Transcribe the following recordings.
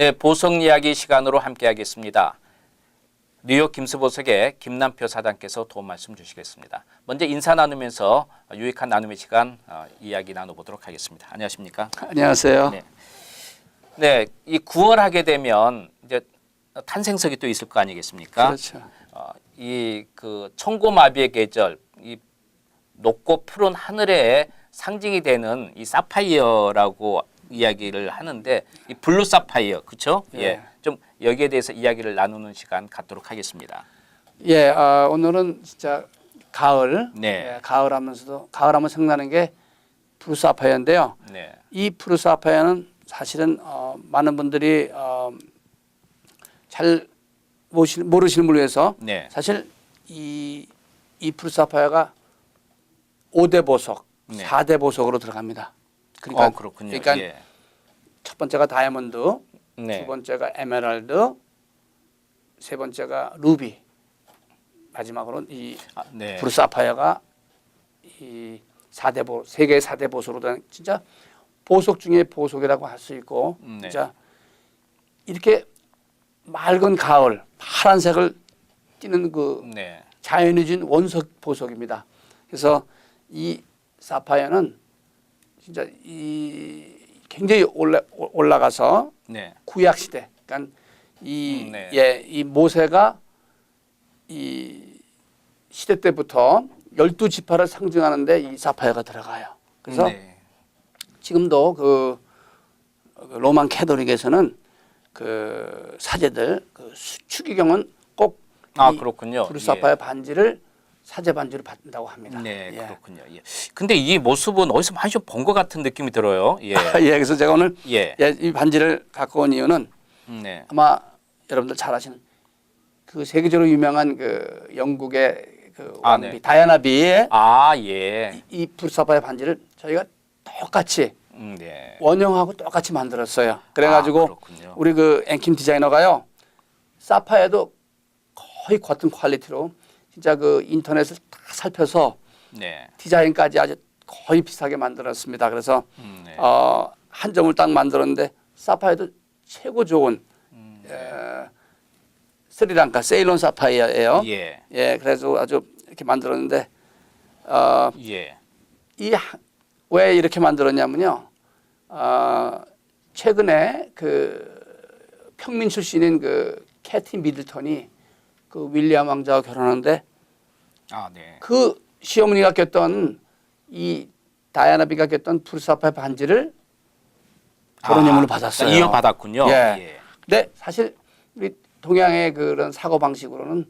네, 보석 이야기 시간으로 함께 하겠습니다. 뉴욕 김수보석의 김남표 사장께서 도움 말씀 주시겠습니다. 먼저 인사 나누면서 유익한 나눔의 시간 어, 이야기 나눠보도록 하겠습니다. 안녕하십니까? 안녕하세요. 네. 네, 이 9월 하게 되면 이제 탄생석이 또 있을 거 아니겠습니까? 그렇죠. 어, 이그 청고마비의 계절, 이 높고 푸른 하늘의 상징이 되는 이 사파이어라고 이야기를 하는데 이 블루 사파이어, 그렇죠? 예. 예. 좀 여기에 대해서 이야기를 나누는 시간 갖도록 하겠습니다. 예, 아, 오늘은 진짜 가을. 네. 예, 가을 하면서도 가을 하면 생각나는 게 프루사파이어인데요. 네. 이 프루사파이어는 사실은 어, 많은 분들이 어, 잘 모시, 모르시는 분을 위해서 네. 사실 이, 이 프루사파이어가 5대 보석, 네. 4대 보석으로 들어갑니다. 그러니까, 어, 그렇군요. 그러니까 예. 첫 번째가 다이아몬드, 네. 두 번째가 에메랄드, 세 번째가 루비, 마지막으로는 이 아, 네. 브루사파이어가 이 4대 보 세계 4대 보석으로 된 진짜 보석 중에 보석이라고 할 수 있고 음, 네. 진짜 이렇게 맑은 가을 파란색을 띠는 그 네. 자연이 준 원석 보석입니다. 그래서 이 사파이어는 진짜 이 굉장히 올라 올라가서 네. 구약 시대, 그러니까 이 음, 네. 예, 이 모세가 이 시대 때부터 열두 지파를 상징하는데 이 사파이어가 들어가요. 그래서 네. 지금도 그, 그 로만 캐도릭에서는 그 사제들 그 수- 추기경은 꼭 아, 이 그렇군요. 브루사파이어 반지를 사제 반지를 받는다고 합니다. 네, 예. 그렇군요. 예. 근데 이 모습은 어디서 많이 좀 본 것 같은 느낌이 들어요. 예. 예, 그래서 제가 오늘 예. 예, 이 반지를 갖고 온 이유는 네. 아마 여러분들 잘 아시는 그 세계적으로 유명한 그 영국의 그 아, 왕비 네. 다이아나 비의 아, 예. 이 브루사파이어 반지를 저희가 똑같이 음, 네. 원형하고 똑같이 만들었어요. 그래가지고 아. 우리 그 앵킴 디자이너가요 사파이어도 거의 같은 퀄리티로 진짜 그 인터넷을 다 살펴서 네. 디자인까지 아주 거의 비슷하게 만들었습니다. 그래서 음, 네. 어, 한 점을 딱 만들었는데 사파이어도 최고 좋은 음, 에, 스리랑카 세일론 사파이어예요. 예. 예, 그래서 아주 이렇게 만들었는데 어, 예. 이왜 이렇게 만들었냐면요. 어, 최근에 그 평민 출신인 그 캐티 미들턴이 그 윌리엄 왕자와 결혼하는데 아, 네. 그 시어머니가 꼈던 이 다이아나비가 꼈던 불사파 반지를 결혼예물로 받았어요. 그러니까 이어받았군요. 예. 근데 사실 우리 동양의 그런 사고 방식으로는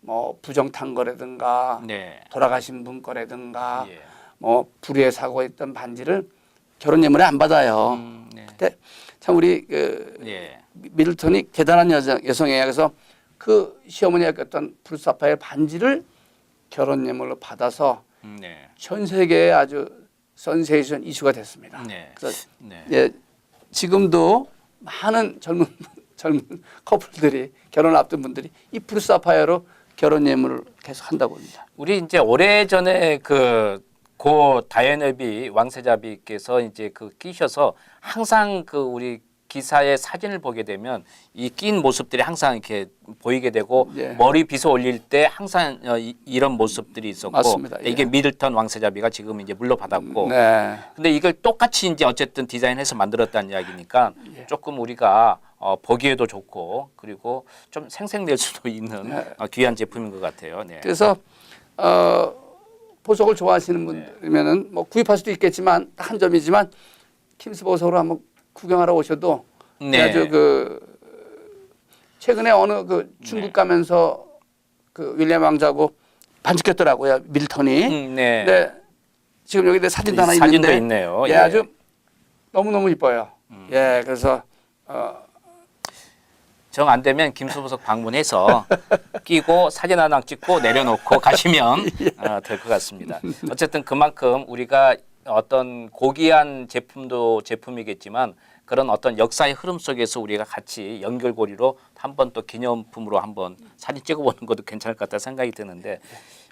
뭐 부정탄 거라든가 네. 돌아가신 분 거라든가 예. 뭐 불의의 사고했던 반지를 결혼 예물에 안 받아요. 음, 네. 근데 참 우리 그 예. 미들턴이 대단한 여성, 여성이에요. 그래서 그 시어머니가 꼈던 불사파의 반지를 결혼 예물로 받아서 음, 네. 전 세계에 아주 선세이션 이슈가 됐습니다. 네. 그래서 네. 예, 지금도 많은 젊은 젊은 커플들이 결혼 앞둔 분들이 이 불사파이어로 결혼 예물을 계속 한다고 합니다. 우리 이제 오래 전에 그 고 다이애나비 왕세자비께서 이제 그 끼셔서 항상 그 우리 기사의 사진을 보게 되면 이 낀 모습들이 항상 이렇게 보이게 되고 예. 머리 빗어 올릴 때 항상 어, 이, 이런 모습들이 있었고 맞습니다. 예. 이게 미들턴 왕세자비가 지금 이제 물러받았고 네. 근데 이걸 똑같이 이제 어쨌든 디자인해서 만들었다는 이야기니까 예. 조금 우리가 어, 보기에도 좋고 그리고 좀 생생낼 수도 있는 네. 어, 귀한 제품인 것 같아요. 네. 그래서 어, 보석을 좋아하시는 분들이면은 뭐 구입할 수도 있겠지만 한 점이지만 킴스 보석으로 한번 구경하러 오셔도 네. 아주 그 최근에 어느 그 중국 네. 가면서 그 윌리엄 왕자고 반지 꼈더라고요 밀턴이. 음, 네. 근데 지금 여기 내 사진도 하나 사진도 있는데 있네요. 예, 예. 아주 너무 너무 이뻐요. 음. 예, 그래서 어, 정 안 되면 김수보석 방문해서 끼고 사진 하나 찍고 내려놓고 가시면 어, 될것 같습니다. 어쨌든 그만큼 우리가 어떤 고귀한 제품도 제품이겠지만 그런 어떤 역사의 흐름 속에서 우리가 같이 연결고리로 한번 또 기념품으로 한번 사진 찍어보는 것도 괜찮을 것 같다 생각이 드는데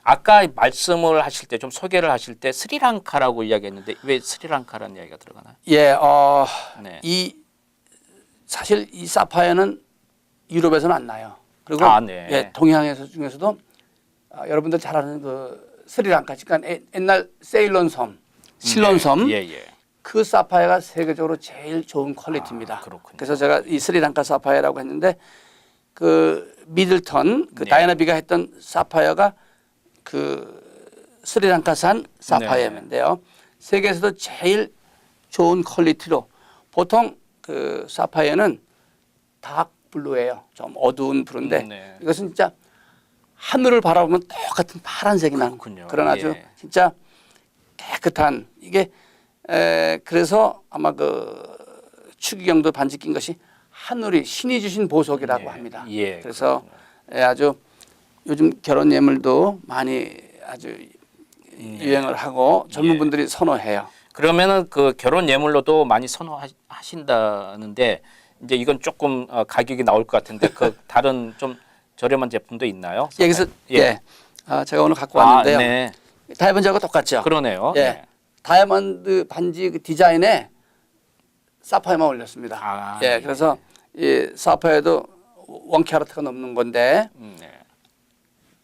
아까 말씀을 하실 때 좀 소개를 하실 때 스리랑카라고 이야기했는데 왜 스리랑카라는 이야기가 들어가나요? 예, 어, 네. 이 사실 이 사파이어는 유럽에서는 안 나요. 그리고 아, 네. 예, 동양에서 중에서도 아, 여러분들 잘 아는 그 스리랑카, 그러니까 에- 옛날 세일론 섬, 실론 섬, 예, 예. 그 사파이어가 세계적으로 제일 좋은 퀄리티입니다. 아, 그렇군요. 그래서 제가 이 스리랑카 사파이어라고 했는데 그 미들턴 그 네. 다이나비가 했던 사파이어가 그 스리랑카산 사파이어인데요. 세계에서도 제일 좋은 퀄리티로 보통 그 사파이어는 다크 블루예요. 좀 어두운 브루인데 음, 네. 이것은 진짜 하늘을 바라보면 똑같은 파란색이 나는. 그런 아주 예. 진짜 깨끗한 이게 에, 그래서 아마 그 추기경도 반지 낀 것이 하늘이 신이 주신 보석이라고 예, 합니다. 예, 그래서 예, 아주 요즘 결혼 예물도 많이 아주 유행을 하고 젊은 네. 예. 분들이 선호해요. 그러면은 그 결혼 예물로도 많이 선호하신다는데 이제 이건 조금 어, 가격이 나올 것 같은데 그 다른 좀 저렴한 제품도 있나요? 여기서 예. 예, 아, 제가 오늘 갖고 아, 왔는데요. 네. 다이아몬드하고 똑같죠. 그러네요. 예. 네. 다이아몬드 반지 그 디자인에 사파이어만 올렸습니다. 아, 예, 예. 그래서 이 사파이어도 원 캐럿가 넘는 건데 음, 네.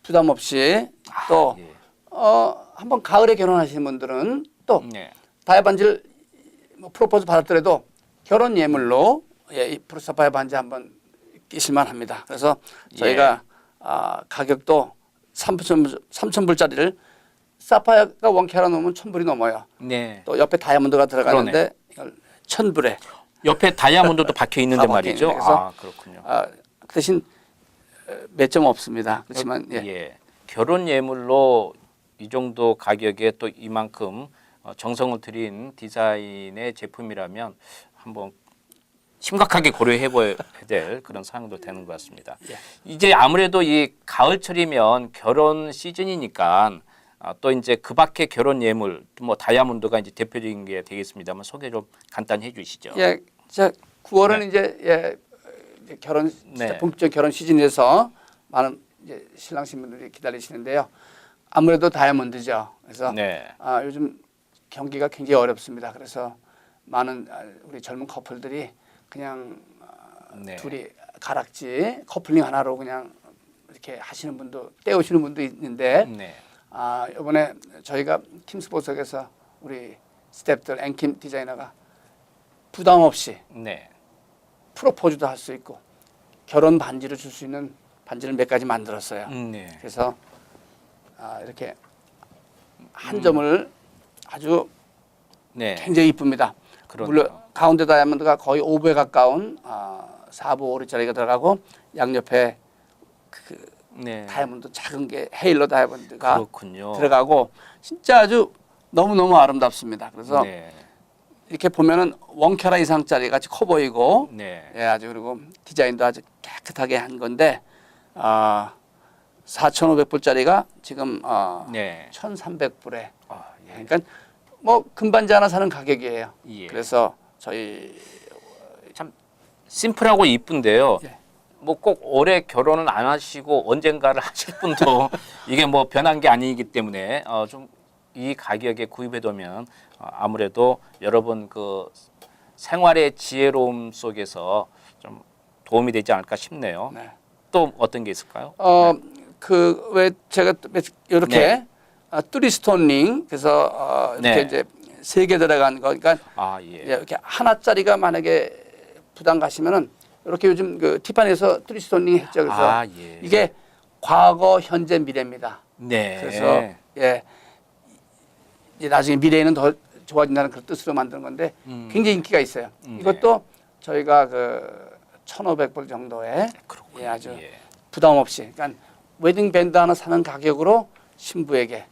부담 없이 또 예. 어, 한번 가을에 결혼하시는 분들은 또 네. 다이아 반지를 뭐 프로포즈 받았더라도 결혼 예물로 예, 이 프로사파이어 반지 한번 끼실만 합니다. 그래서 저희가 아, 가격도 3천 3천 불짜리를 사파이어가 원 캐럿 넘으면 천 불이 넘어요. 네. 또 옆에 다이아몬드가 들어가는데 이걸 천 불에 옆에 다이아몬드도 박혀 있는데 말이죠. 그래서 아, 그렇군요. 아, 그 대신 몇점 없습니다. 그렇지만 예. 예. 결혼 예물로 이 정도 가격에 또 이만큼 어, 정성을 들인 디자인의 제품이라면 한번 심각하게 고려해 봐야 될 그런 사항도 되는 것 같습니다. 예. 이제 아무래도 이 가을철이면 결혼 시즌이니까 아, 또 이제 그 밖에 결혼 예물 뭐 다이아몬드가 이제 대표적인 게 되겠습니다만 소개 좀 간단히 해주시죠. 예, 자 9월은 이제 예 결혼 네. 본격 결혼 시즌에서 많은 이제 신랑 신부들이 기다리시는데요. 아무래도 다이아몬드죠. 그래서 네. 아, 요즘 경기가 굉장히 어렵습니다. 그래서 많은 아, 우리 젊은 커플들이 그냥 네. 둘이 가락지 커플링 하나로 그냥 이렇게 하시는 분도 떼우시는 분도 있는데 네. 아, 이번에 저희가 킴스 보석에서 우리 스탭들 앵킴 디자이너가 부담 없이 네. 프로포즈도 할 수 있고 결혼 반지를 줄 수 있는 반지를 몇 가지 만들었어요. 음, 네. 그래서 아, 이렇게 한 점을 아주 네. 굉장히 이쁩니다. 그러네요. 물론 가운데 다이아몬드가 거의 5부에 가까운 아, 4부 5리짜리가 들어가고 양옆에 네. 다이아몬드 작은 게 헤일러 다이아몬드가 그렇군요. 들어가고 진짜 아주 너무 너무 아름답습니다. 그래서 네. 이렇게 보면은 원캐라 이상짜리 같이 커 보이고 네. 예, 아주 그리고 디자인도 아주 깨끗하게 한 건데 아 4,500불짜리가 지금 어, 네. 1,300불에 아, 예. 그러니까 뭐 금반지 하나 사는 가격이에요. 예. 그래서 저희 심플하고 이쁜데요. 예. 뭐 꼭 올해 결혼은 안 하시고 언젠가를 하실 분도 이게 뭐 변한 게 아니기 때문에 어, 좀 이 가격에 구입해두면 어, 아무래도 여러분 그 생활의 지혜로움 속에서 좀 도움이 되지 않을까 싶네요. 네. 또 어떤 게 있을까요? 어 그 왜 제가 이렇게 네. 아, 뚜리스톤 링 그래서 어, 이렇게 네. 이제 세 개 들어간 거 그러니까 아 예. 예, 이렇게 하나짜리가 만약에 부담 가시면은 이렇게 요즘 그 티파니에서 뚜리스톤 링 했죠. 그래서 아 예. 이게 과거, 현재, 미래입니다. 네. 그래서 예, 이제 나중에 미래에는 더 좋아진다는 그런 뜻으로 만드는 건데 음. 굉장히 인기가 있어요. 음, 이것도 저희가 그 1,500불 정도에 그렇군요. 예, 아주 예. 부담 없이 그러니까 웨딩 밴드 하나 사는 가격으로 신부에게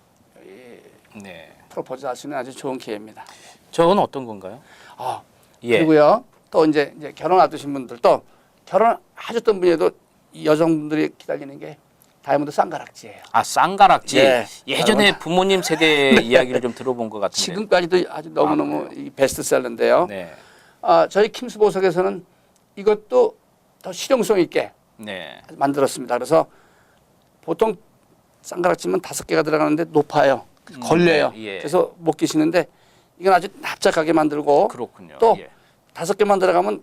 네. 프로포즈 할 수 있는 아주 좋은 기회입니다. 저건 어떤 건가요? 아, 예. 그리고요. 또 이제, 이제 결혼 앞두신 분들도 결혼 하셨던 분에도 이 여성분들이 기다리는 게 다이아몬드 쌍가락지예요. 아 쌍가락지 예. 예전에 여러분. 부모님 세대 이야기를 좀 들어본 것 같은데 지금까지도 아주 너무 너무 아, 이 베스트셀러인데요. 네, 아, 저희 킴스 보석에서는 이것도 더 실용성 있게 네, 만들었습니다. 그래서 보통 쌍가락지면 다섯 개가 들어가는데 높아요. 음, 걸려요. 네, 예. 그래서 못 끼시는데 이건 아주 납작하게 만들고 그렇군요. 또 예. 다섯 개만 들어가면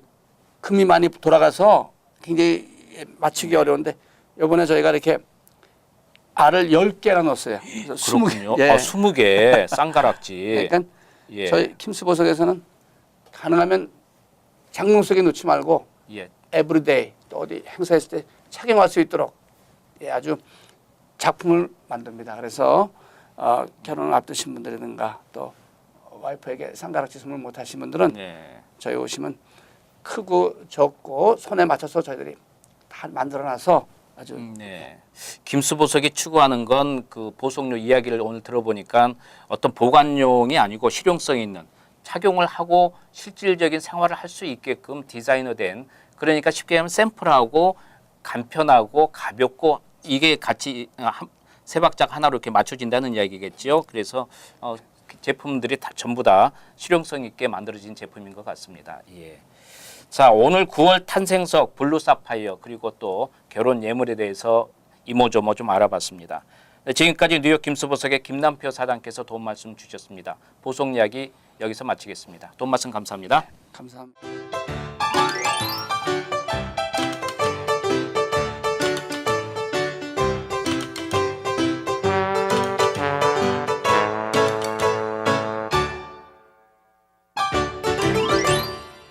금이 많이 돌아가서 굉장히 맞추기 어려운데 이번에 저희가 이렇게 알을 10개나 넣었어요. 그래서 20개. 그렇군요. 예. 아, 20개 쌍가락지. 그러니까 예. 저희 킴스 보석에서는 가능하면 장롱 속에 놓지 말고 예. 에브리데이 또 어디 행사했을 때 착용할 수 있도록 예, 아주 작품을 만듭니다. 그래서 어, 결혼을 앞두신 분들이든가 또 와이프에게 상가락지 선물 못 하신 분들은 네. 저희 오시면 크고 적고 손에 맞춰서 저희들이 다 만들어놔서 아주 음, 네. 김수 보석이 추구하는 건 그 보석료 이야기를 오늘 들어보니까 어떤 보관용이 아니고 실용성 있는 착용을 하고 실질적인 생활을 할 수 있게끔 디자이너된 그러니까 쉽게 하면 샘플하고 간편하고 가볍고 이게 같이 어, 한- 세 박자 하나로 이렇게 맞춰진다는 이야기겠지요. 그래서 어, 그 제품들이 다 전부 다 실용성 있게 만들어진 제품인 것 같습니다. 예. 자 오늘 9월 탄생석 블루 사파이어 그리고 또 결혼 예물에 대해서 이모저모 좀 알아봤습니다. 네, 지금까지 뉴욕 김수보석의 김남표 사장께서 도움 말씀 주셨습니다. 보석 이야기 여기서 마치겠습니다. 도움 말씀 감사합니다. 감사합니다.